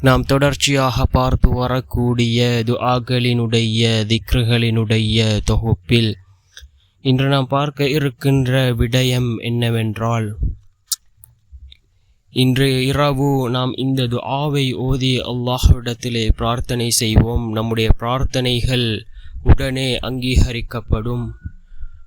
நாம் தொடர்ச்சியாக பார்த்து வரக்கூடிய துஆக்களினுடைய திக்ருகளினுடைய தொகுப்பில் இன்று நாம் பார்க்க இருக்கின்ற விடயம் என்னவென்றால் இன்று இரவு நாம் இந்த துஆவை ஓதி அல்லாஹ்விடத்திலே பிரார்த்தனை செய்வோம். நம்முடைய பிரார்த்தனைகள் உடனே அங்கீகரிக்கப்படும்.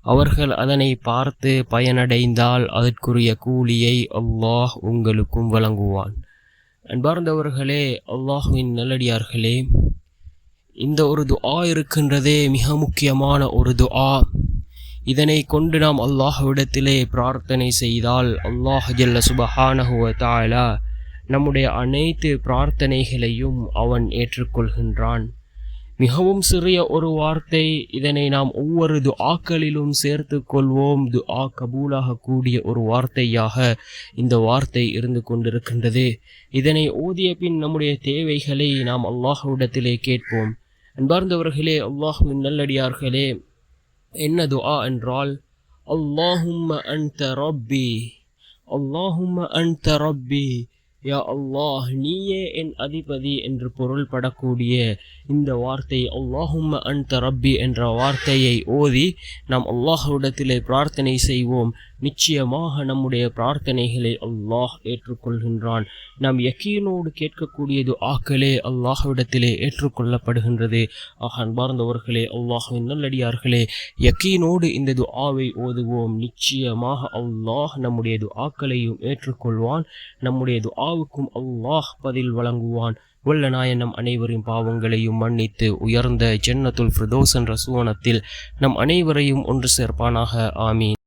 அவர்கள் அதனை பார்த்து பயனடைந்தால் அதற்குரிய கூலியை அல்லாஹ் உங்களுக்கும் வழங்குவான். அன்பார்ந்தவர்களே அல்லாஹுவின் நல்லடியார்களே இந்த ஒரு துஆ இருக்கின்றதே மிக முக்கியமான ஒரு துஆ. இதனை கொண்டு நாம் அல்லாஹ்விடத்திலே பிரார்த்தனை செய்தால் அல்லாஹ் ஜல்ல சுபஹானஹுவ தாலா நம்முடைய அனைத்து பிரார்த்தனைகளையும் அவன் ஏற்றுக்கொள்கின்றான். மிகவும் சிறிய ஒரு வார்த்தை. இதனை நாம் ஒவ்வொரு துஆக்களிலும் சேர்த்து கொள்வோம். துஆ கபூலாக கூடிய ஒரு வார்த்தையாக இந்த வார்த்தை இருந்து கொண்டிருக்கின்றது. இதனை ஓதிய பின் நம்முடைய தேவைகளை நாம் அல்லாஹ்விடத்திலே கேட்போம். அன்பார்ந்தவர்களே அல்லாஹுவின் நல்லடியார்களே என்ன துஆ என்றால் அல்லாஹும் அன்த ரப்பி அல்லாஹும் அன்த ரப்பி யா அல்லாஹ் நீயே என் அதிபதி என்று பொருள்படக்கூடிய இந்த வார்த்தை அல்லாஹும்ம அன்த ரப்பி என்ற வார்த்தையை ஓதி நாம் அல்லாஹுடத்திலே பிரார்த்தனை செய்வோம். நிச்சயமாக நம்முடைய பிரார்த்தனைகளை அல்லாஹ் ஏற்றுக்கொள்கின்றான். நாம் யக்கீனோடு கேட்கக்கூடியது ஆக்களே அல்லாஹ்விடத்திலே ஏற்றுக்கொள்ளப்படுகின்றது. ஆக அன்பார்ந்தவர்களே அல்லாஹின் நல்லடியார்களே யக்கீனோடு இந்த துஆவை ஓதுவோம். நிச்சயமாக அல்லாஹ் நம்முடைய துஆக்களையும் ஏற்றுக்கொள்வான். நம்முடைய துஆவுக்கும் அல்லாஹ் பதில் வழங்குவான். வல்ல நாயன் அனைவரின் பாவங்களையும் மன்னித்து உயர்ந்த ஜென்னத்துல் ஃபிர்தோஸ் என்ற நம் அனைவரையும் ஒன்று சேர்ப்பானாக. ஆமீன்.